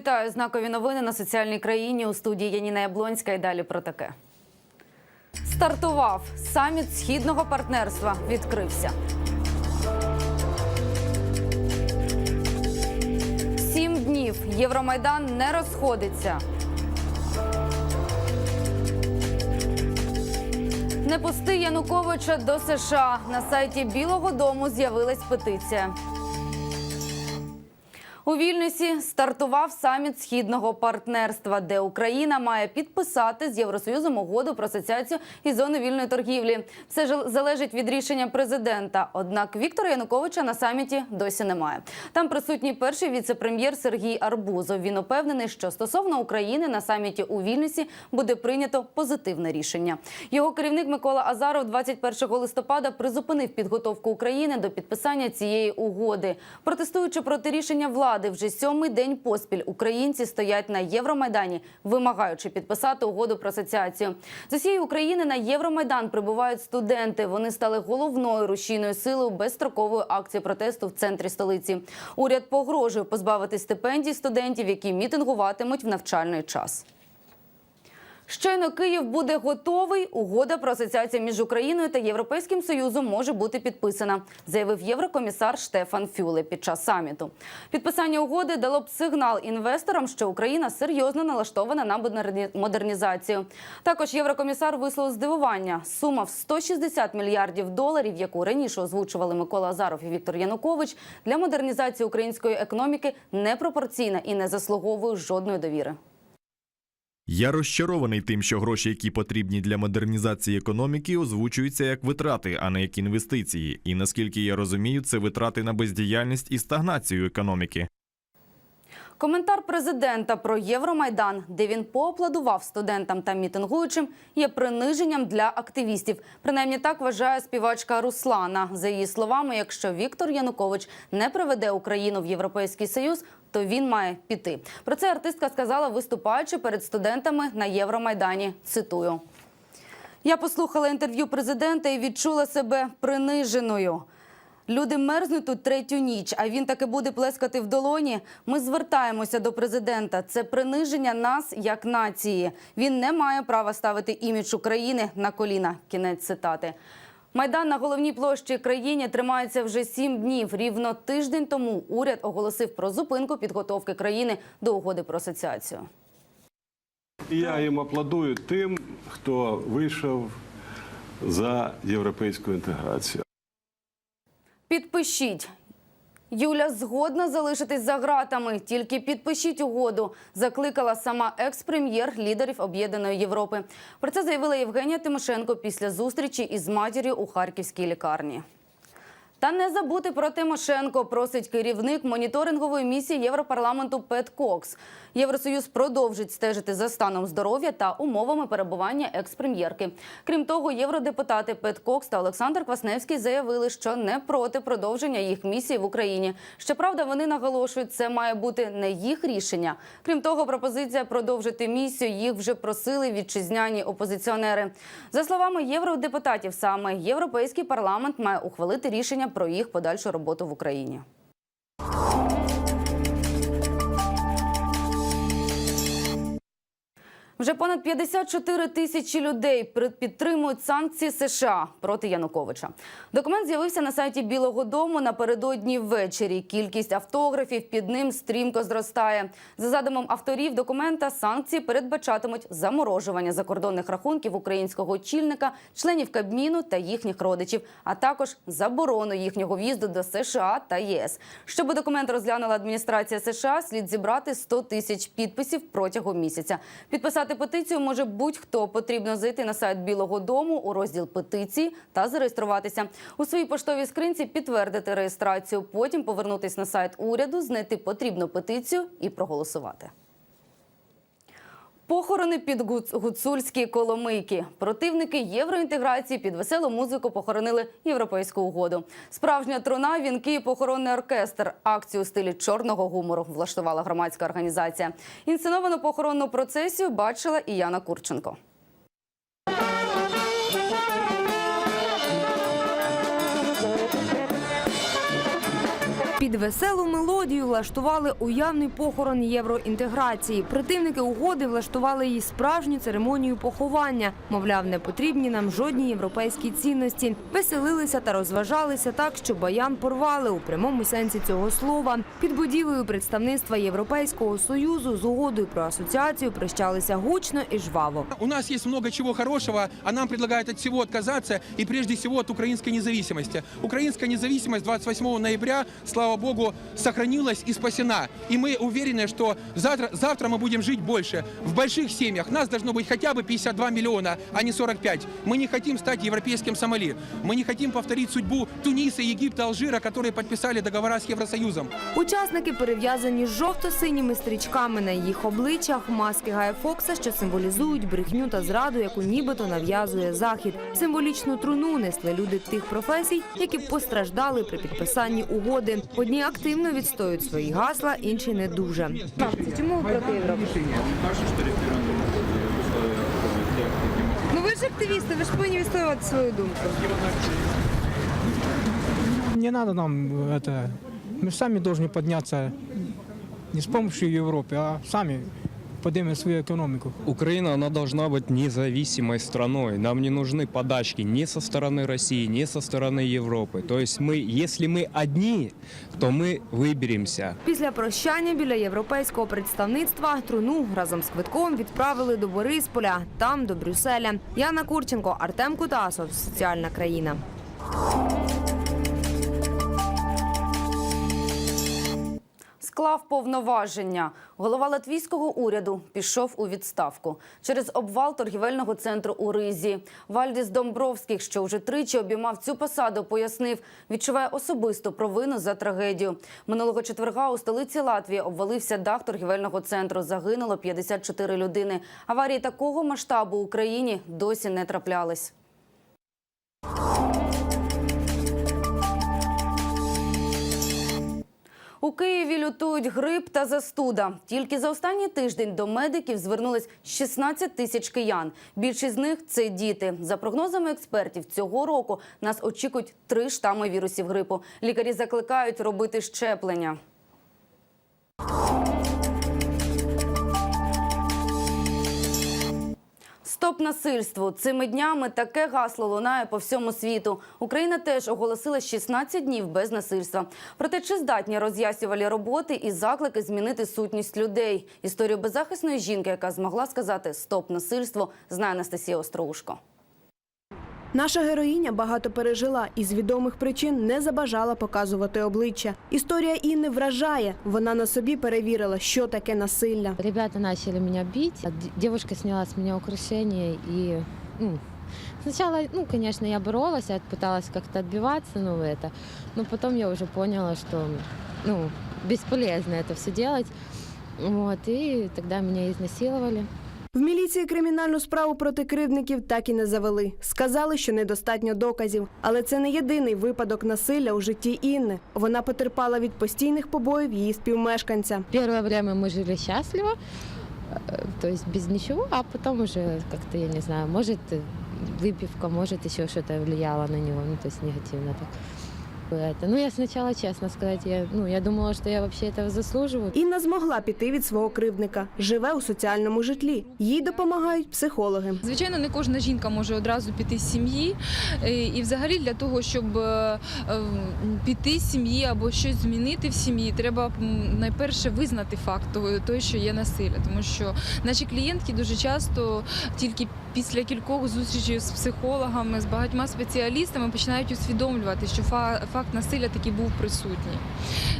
Вітаю знакові новини на соціальній країні у студії Яніна Яблонська. І далі про таке. Стартував саміт східного партнерства. Відкрився. Сім днів Євромайдан не розходиться. Не пусти Януковича до США. На сайті Білого Дому з'явилась петиція. У Вільнюсі стартував саміт східного партнерства, де Україна має підписати з Євросоюзом угоду про асоціацію і зону вільної торгівлі. Все ж залежить від рішення президента. Однак Віктора Януковича на саміті досі немає. Там присутній перший віце-прем'єр Сергій Арбузов. Він упевнений, що стосовно України на саміті у Вільнюсі буде прийнято позитивне рішення. Його керівник Микола Азаров 21 листопада призупинив підготовку України до підписання цієї угоди, протестуючи проти рішення влади. Вже сьомий день поспіль українці стоять на Євромайдані, вимагаючи підписати угоду про асоціацію. З усієї України на Євромайдан прибувають студенти. Вони стали головною рушійною силою безстрокової акції протесту в центрі столиці. Уряд погрожує позбавити стипендій студентів, які мітингуватимуть в навчальний час. Щойно Київ буде готовий. Угода про асоціацію між Україною та Європейським Союзом може бути підписана, заявив єврокомісар Штефан Фюле під час саміту. Підписання угоди дало б сигнал інвесторам, що Україна серйозно налаштована на модерні- модернізацію. Також єврокомісар висловив здивування. Сума в 160 мільярдів доларів, яку раніше озвучували Микола Азаров і Віктор Янукович, для модернізації української економіки непропорційна і не заслуговує жодної довіри. Я розчарований тим, що гроші, які потрібні для модернізації економіки, озвучуються як витрати, а не як інвестиції. І наскільки я розумію, це витрати на бездіяльність і стагнацію економіки. Коментар президента про Євромайдан, де він поаплодував студентам та мітингуючим, є приниженням для активістів. Принаймні так вважає співачка Руслана. За її словами, якщо Віктор Янукович не приведе Україну в Європейський Союз, то він має піти. Про це артистка сказала, виступаючи перед студентами на Євромайдані. Цитую. Я послухала інтерв'ю президента і відчула себе приниженою. Люди мерзнуть тут третю ніч, а він таки буде плескати в долоні. Ми звертаємося до президента. Це приниження нас як нації. Він не має права ставити імідж України на коліна. Кінець цитати. Майдан на головній площі країні тримається вже сім днів. Рівно тиждень тому уряд оголосив про зупинку підготовки країни до угоди про асоціацію. Я їм аплодую тим, хто вийшов за європейську інтеграцію. Підпишіть. Юля згодна залишитись за ґратами. Тільки підпишіть угоду. Закликала сама екс-прем'єр лідерів Об'єднаної Європи. Про це заявила Євгенія Тимошенко після зустрічі із матір'ю у харківській лікарні. Та не забути про Тимошенко, просить керівник моніторингової місії Європарламенту Пет Кокс. Євросоюз продовжить стежити за станом здоров'я та умовами перебування екс-прем'єрки. Крім того, євродепутати Пет Кокс та Олександр Квасневський заявили, що не проти продовження їх місії в Україні. Щоправда, вони наголошують, це має бути не їх рішення. Крім того, пропозиція продовжити місію їх вже просили вітчизняні опозиціонери. За словами євродепутатів, саме європейський парламент має ухвалити рішення про їх подальшу роботу в Україні. Вже понад 54 тисячі людей підтримують санкції США проти Януковича. Документ з'явився на сайті Білого Дому напередодні ввечері. Кількість автографів під ним стрімко зростає. За задумом авторів документа, санкції передбачатимуть заморожування закордонних рахунків українського очільника, членів Кабміну та їхніх родичів, а також заборону їхнього в'їзду до США та ЄС. Щоб документ розглянула адміністрація США, слід зібрати 100 тисяч підписів протягом місяця. Підписати петицію може будь-хто. Потрібно зайти на сайт Білого Дому у розділ петиції та зареєструватися. У своїй поштовій скринці підтвердити реєстрацію. Потім повернутись на сайт уряду, знайти потрібну петицію і проголосувати. Похорони під Гуц- гуцульські коломийки. Противники євроінтеграції під веселу музику похоронили європейську угоду. Справжня труна, вінки і похоронний оркестр. Акцію у стилі чорного гумору влаштувала громадська організація. Інсценовану похоронну процесію бачила і Яна Курченко. Під веселу мелодію влаштували уявний похорон євроінтеграції. Противники угоди влаштували їй справжню церемонію поховання. Мовляв, не потрібні нам жодні європейські цінності. Веселилися та розважалися так, що баян порвали у прямому сенсі цього слова. Під будівлею представництва Європейського союзу з угодою про асоціацію прощалися гучно і жваво. У нас есть много чего хорошего, а нам предлагают от всего отказаться, и прежде всего от украинской независимости. Украинская независимость 28 ноября, слава богу, сохранилась и спасена. И мы уверены, что завтра, завтра мы будем жить больше. В больших семьях нас должно быть хотя бы 52 миллиона, а не 45. Мы не хотим стать европейским Сомали. Мы не хотим повторить судьбу Туниса, Египта, Алжира, которые подписали договора с Евросоюзом. Учасники перев'язані жовто-синіми стрічками на їх обличчях, маски Гая Фокса, що символізують брехню та зраду, яку нібито нав'язує захід. Символічну труну несли люди тих професій, які постраждали при підписанні угоди. Одні активно відстоюють свої гасла, інші не дуже. Чому ви проти Європи? Ну ви ж активісти, ви ж повинні відстоювати свою думку. Не надо нам это. Мы сами должны подняться не с помощью Европы, а сами поднимем свою экономику. Украина, она должна быть независимой страной. Нам не нужны подачки ни со стороны России, ни со стороны Европы. То есть мы, если мы одни, то мы выберемся. Після прощання біля європейського представництва труну разом з квитком відправили до Борисполя, там до Брюсселя. Яна Курченко, Артем Кутасов, соціальна країна. Склав повноваження. Голова латвійського уряду пішов у відставку через обвал торгівельного центру у Ризі. Вальдіс Домбровських, що вже тричі обіймав цю посаду, пояснив, відчуває особисту провину за трагедію. Минулого четверга у столиці Латвії обвалився дах торгівельного центру. Загинуло 54 людини. Аварії такого масштабу в Україні досі не траплялись. У Києві лютують грип та застуда. Тільки за останній тиждень до медиків звернулись 16 тисяч киян. Більшість з них це діти. За прогнозами експертів, цього року нас очікують три штами вірусів грипу. Лікарі закликають робити щеплення. Стоп насильству. Цими днями таке гасло лунає по всьому світу. Україна теж оголосила 16 днів без насильства. Проте чи здатні роз'яснювалі роботи і заклики змінити сутність людей? Історію беззахисної жінки, яка змогла сказати стоп насильству, знає Анастасія Остроушко. Наша героїня багато пережила і з відомих причин не забажала показувати обличчя. Історія Інни вражає. Вона на собі перевірила, що таке насилля. Ребята начали меня бить. а д- Девушка сняла с меня украшения и ну, сначала, ну, конечно, я боролась, я пыталась как-то отбиваться, ну, это, но потом я уже поняла, что, ну, бесполезно это все делать. Вот, и тогда меня изнасиловали. В міліції кримінальну справу проти кривдників так і не завели. Сказали, що недостатньо доказів. Але це не єдиний випадок насилля у житті Інни. Вона потерпала від постійних побоїв її співмешканця. Первое время мы жили счастливо, э, то есть без ничего, а потом уже как-то, я не знаю, может, э, выпивка, может, еще что-то влияло на него, ну, то есть негативно так. Это. Ну, я сначала, честно сказать, я, ну, я думала, что я вообще этого заслуживаю. Інна змогла піти від свого кривдника. Живе у соціальному житлі. Їй допомагають психологи. Звичайно, не кожна жінка може одразу піти з сім'ї, Е, і взагалі для того, щоб е, е, піти з сім'ї або щось змінити в сім'ї, треба найперше визнати факт того, того, що є насилля, тому що наші клієнтки дуже часто тільки після кількох зустрічей з психологами, з багатьма спеціалістами починають усвідомлювати, що фа- факт насилля таки був присутній.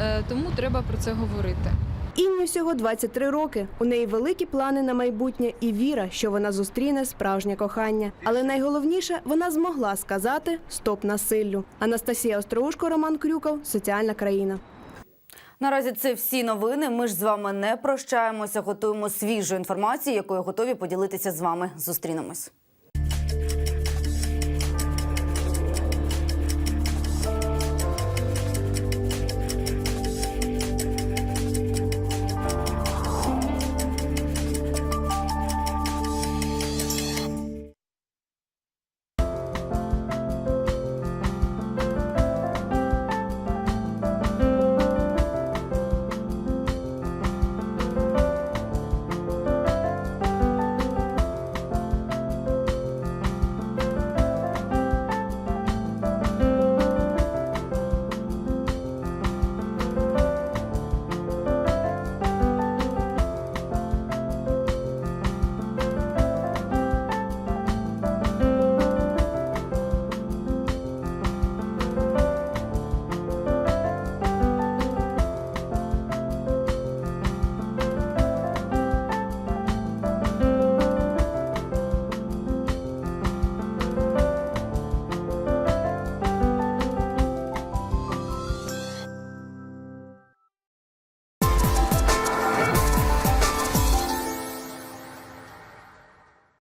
Е, Тому треба про це говорити. Інні всього 23 роки. У неї великі плани на майбутнє і віра, що вона зустріне справжнє кохання. Але найголовніше, вона змогла сказати стоп насиллю. Анастасія Остроушко, Роман Крюков, соціальна країна. Наразі це всі новини. Ми ж з вами не прощаємося. Готуємо свіжу інформацію, якою готові поділитися з вами. Зустрінемось.